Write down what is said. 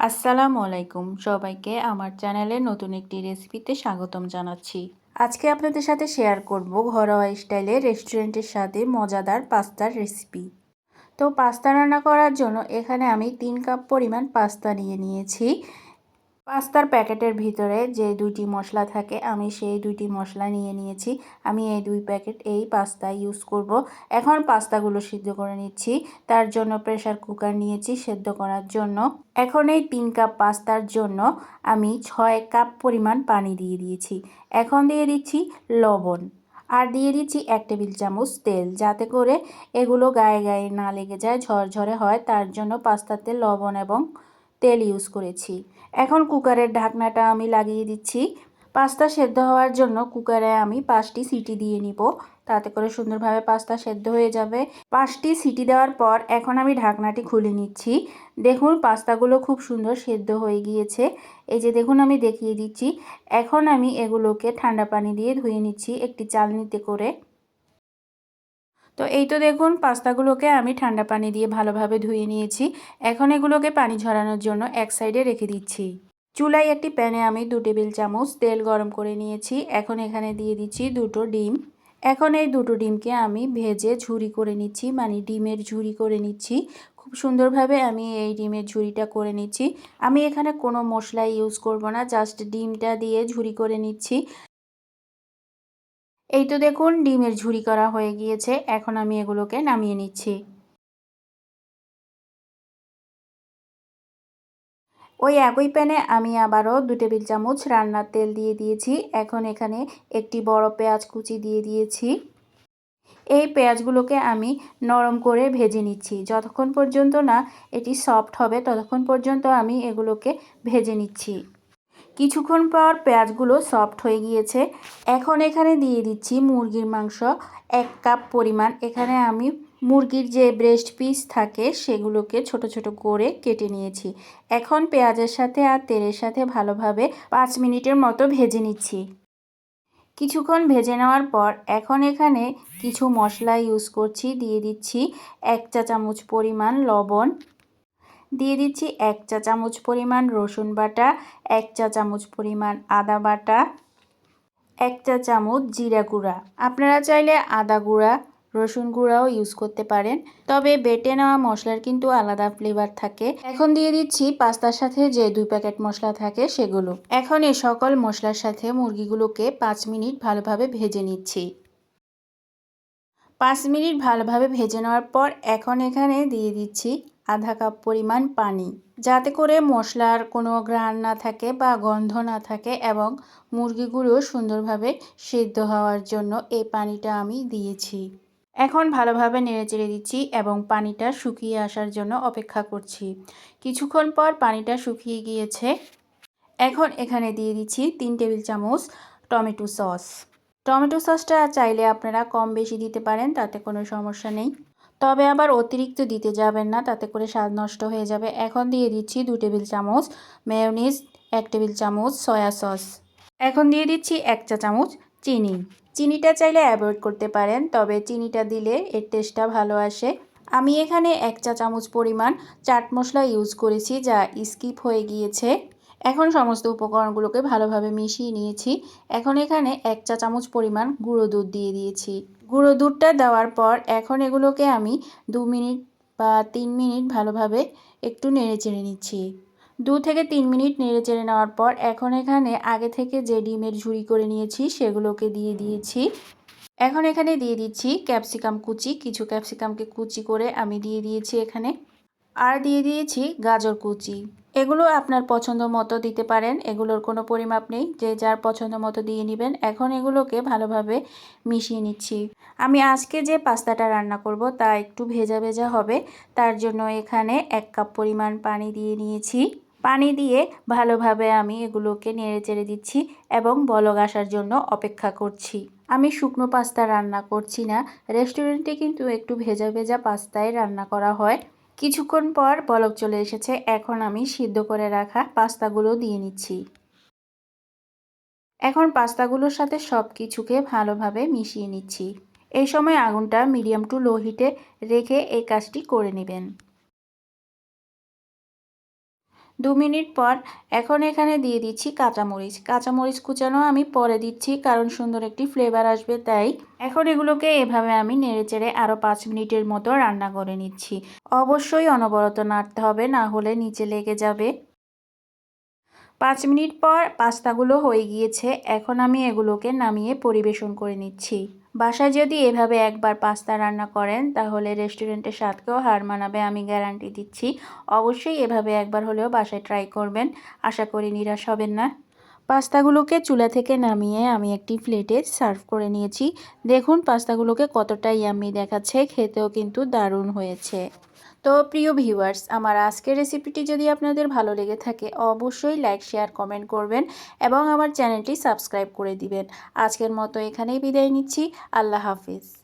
আসসালামু আলাইকুম। সবাইকে আমার চ্যানেলে নতুন একটি রেসিপিতে স্বাগতম জানাচ্ছি। আজকে আপনাদের সাথে শেয়ার করব ঘরোয়া স্টাইলে রেস্টুরেন্টের সাথে মজাদার পাস্তার রেসিপি। তো পাস্তা রান্না করার জন্য এখানে আমি তিন কাপ পরিমাণ পাস্তা নিয়ে নিয়েছি। পাস্তার প্যাকেটের ভিতরে যে দুইটি মশলা থাকে, আমি সেই দুইটি মশলা নিয়ে নিয়েছি। আমি এই দুই প্যাকেট এই পাস্তা ইউজ করব। এখন পাস্তাগুলো সিদ্ধ করে নিচ্ছি। তার জন্য প্রেশার কুকার নিয়েছি সেদ্ধ করার জন্য। এখন এই তিন কাপ পাস্তার জন্য আমি ছয় কাপ পরিমাণ পানি দিয়ে দিয়েছি। এখন দিয়ে দিচ্ছি লবণ। আর দিয়ে দিচ্ছি এক টেবিল চামচ তেল যাতে করে এগুলো গায়ে গায়ে না লেগে যায়, ঝরঝরে হয়। তার জন্য পাস্তাতে লবণ এবং তেল ইউজ করেছি। এখন কুকারের ঢাকনাটা আমি লাগিয়ে দিচ্ছি। পাস্তা সেদ্ধ হওয়ার জন্য কুকারে আমি পাঁচটি সিটি দিয়ে নিব। তাতে করে সুন্দরভাবে পাস্তা সেদ্ধ হয়ে যাবে। পাঁচটি সিটি দেওয়ার পর এখন আমি ঢাকনাটি খুলে নিচ্ছি। দেখুন, পাস্তাগুলো খুব সুন্দর সেদ্ধ হয়ে গিয়েছে। এই যে দেখুন, আমি দেখিয়ে দিচ্ছি। এখন আমি এগুলোকে ঠান্ডা পানি দিয়ে ধুয়ে নিচ্ছি একটি চালনিতে করে। তো এই তো দেখুন, পাস্তাগুলোকে আমি ঠান্ডা পানি দিয়ে ভালোভাবে ধুয়ে নিয়েছি। এখন এগুলোকে পানি ঝরানোর জন্য এক সাইডে রেখে দিচ্ছি। চুলায় একটি প্যানে আমি দু টেবিল চামচ তেল গরম করে নিয়েছি। এখন এখানে দিয়ে দিচ্ছি দুটো ডিম। এখন এই দুটো ডিমকে আমি ভেজে ঝুরি করে নিচ্ছি মানে ডিমের ঝুরি করে নিচ্ছি। খুব সুন্দরভাবে আমি এই ডিমের ঝুরিটা করে নিচ্ছি। আমি এখানে কোনো মশলা ইউজ করব না, জাস্ট ডিমটা দিয়ে ঝুরি করে নিচ্ছি। এই তো দেখুন, ডিমের ঝুড়ি করা হয়ে গিয়েছে। এখন আমি এগুলোকে নামিয়ে নিচ্ছি। ওই একই প্যানে আমি আবারও দু টেবিল চামচ রান্নার তেল দিয়ে দিয়েছি। এখন এখানে একটি বড় পেঁয়াজ কুচি দিয়ে দিয়েছি। এই পেঁয়াজগুলোকে আমি নরম করে ভেজে নিচ্ছি। যতক্ষণ পর্যন্ত না এটি সফট হবে, ততক্ষণ পর্যন্ত আমি এগুলোকে ভেজে নিচ্ছি। কিছুক্ষণ পর পেঁয়াজগুলো সফট হয়ে গিয়েছে। এখন এখানে দিয়ে দিচ্ছি মুরগির মাংস। এক কাপ পরিমাণ এখানে আমি মুরগির যে ব্রেস্ট পিস থাকে সেগুলোকে ছোট ছোট করে কেটে নিয়েছি। এখন পেঁয়াজের সাথে আর তেলের সাথে ভালোভাবে পাঁচ মিনিটের মতো ভেজে নিচ্ছি। কিছুক্ষণ ভেজে নেওয়ার পর এখন এখানে কিছু মশলা ইউজ করছি। দিয়ে দিচ্ছি এক চা চামচ পরিমাণ লবণ। দিয়ে দিচ্ছি এক চা চামচ পরিমাণ রসুন বাটা, এক চা চামচ পরিমাণ আদা বাটা, এক চা চামচ জিরা গুঁড়া। আপনারা চাইলে আদা গুঁড়া, রসুন গুঁড়াও ইউজ করতে পারেন। তবে বেটে নেওয়া মশলার কিন্তু আলাদা ফ্লেভার থাকে। এখন দিয়ে দিচ্ছি পাস্তার সাথে যে দুই প্যাকেট মশলা থাকে সেগুলো। এখন এ সকল মশলার সাথে মুরগিগুলোকে পাঁচ মিনিট ভালোভাবে ভেজে নিচ্ছি। পাঁচ মিনিট ভালোভাবে ভেজে নেওয়ার পর এখন এখানে দিয়ে দিচ্ছি আধা কাপ পরিমাণ পানি। যাতে করে মশলার কোনো গ্রান না থাকে বা গন্ধ না থাকে এবং মুরগিগুলো সুন্দরভাবে সিদ্ধ হওয়ার জন্য এই পানিটা আমি দিয়েছি। এখন ভালোভাবে নেড়ে চেড়ে দিচ্ছি এবং পানিটা শুকিয়ে আসার জন্য অপেক্ষা করছি। কিছুক্ষণ পর পানিটা শুকিয়ে গিয়েছে। এখন এখানে দিয়ে দিচ্ছি তিন টেবিল চামচ টমেটো সস। টমেটো সসটা চাইলে আপনারা কম বেশি দিতে পারেন, তাতে কোনো সমস্যা নেই। তবে আবার অতিরিক্ত দিতে যাবেন না, তাতে করে স্বাদ নষ্ট হয়ে যাবে। এখন দিয়ে দিচ্ছি দু টেবিল চামচ মেয়নিজ এক টেবিল চামচ সয়া সস এখন দিয়ে দিচ্ছি এক চা চামচ চিনি। চিনিটা চাইলে অ্যাভয়েড করতে পারেন, তবে চিনিটা দিলে এর টেস্টটা ভালো আসে। আমি এখানে এক চা চামচ পরিমাণ চাট মশলা ইউজ করেছি, যা স্কিপ হয়ে গিয়েছে। এখন সমস্ত উপকরণগুলোকে ভালোভাবে মিশিয়ে নিয়েছি। এখন এখানে এক চা চামচ পরিমাণ গুঁড়ো দুধ দিয়ে দিয়েছি। গুঁড়ো দুধটা দেওয়ার পর এখন এগুলোকে আমি দু মিনিট বা তিন মিনিট ভালোভাবে একটু নেড়ে চেড়ে নিচ্ছি। দু থেকে তিন মিনিট নেড়ে চেড়ে নেওয়ার পর এখন এখানে আগে থেকে যে ডিমের ঝুড়ি করে নিয়েছি সেগুলোকে দিয়ে দিয়েছি। এখন এখানে দিয়ে দিচ্ছি ক্যাপসিকাম কুচি। কিছু ক্যাপসিকামকে কুচি করে আমি দিয়ে দিয়েছি এখানে। আর দিয়ে দিয়েছি গাজর কুচি। এগুলো আপনার পছন্দ মতো দিতে পারেন, এগুলোর কোনো পরিমাপ নেই, যে যার পছন্দ মতো দিয়ে নেবেন। এখন এগুলোকে ভালোভাবে মিশিয়ে নিচ্ছি। আমি আজকে যে পাস্তাটা রান্না করব তা একটু ভেজা ভেজা হবে, তার জন্য এখানে এক কাপ পরিমাণ পানি দিয়ে নিয়েছি। পানি দিয়ে ভালোভাবে আমি এগুলোকে নেড়ে চেড়ে দিচ্ছি এবং বলক আসার জন্য অপেক্ষা করছি। আমি শুকনো পাস্তা রান্না করছি না, রেস্টুরেন্টে কিন্তু একটু ভেজা ভেজা পাস্তায় রান্না করা হয়। কিছুক্ষণ পর বলক চলে এসেছে। এখন আমি সিদ্ধ করে রাখা পাস্তাগুলো দিয়ে নিচ্ছি। এখন পাস্তাগুলোর সাথে সব কিছুকে ভালোভাবে মিশিয়ে নিচ্ছি। এই সময় আগুনটা মিডিয়াম টু লো হিটে রেখে এই কাজটি করে নেবেন। দু মিনিট পর এখন এখানে দিয়ে দিচ্ছি কাঁচামরিচ। কাঁচামরিচ কুচানো আমি পরে দিচ্ছি, কারণ সুন্দর একটি ফ্লেভার আসবে, তাই। এখন এগুলোকে এভাবে আমি নেড়েচেড়ে আরও পাঁচ মিনিটের মতো রান্না করে নিচ্ছি। অবশ্যই অনবরত নাড়তে হবে, না হলে নিচে লেগে যাবে। পাঁচ মিনিট পর পাস্তাগুলো হয়ে গিয়েছে, এখন আমি এগুলোকে নামিয়ে পরিবেশন করে নিচ্ছি। বাসায় যদি এভাবে একবার পাস্তা রান্না করেন, তাহলে রেস্টুরেন্টের স্বাদকেও হার মানাবে, আমি গ্যারান্টি দিচ্ছি। অবশ্যই এভাবে একবার হলেও বাসায় ট্রাই করবেন। আশা করি নিরাশ হবেন না। পাস্তাগুলোকে চুলা থেকে নামিয়ে আমি একটি প্লেটে সার্ভ করে নিয়েছি। দেখুন, পাস্তাগুলোকে কতটাই ইয়াম্মি দেখাচ্ছে, খেতেও কিন্তু দারুণ হয়েছে। তো প্রিয় ভিউয়ার্স, আমার আজকের রেসিপিটি যদি আপনাদের ভালো লেগে থাকে, অবশ্যই লাইক শেয়ার কমেন্ট করবেন এবং আমার চ্যানেলটি সাবস্ক্রাইব করে দিবেন। আজকের মতো এখানেই বিদায় নিচ্ছি। আল্লাহ হাফিজ।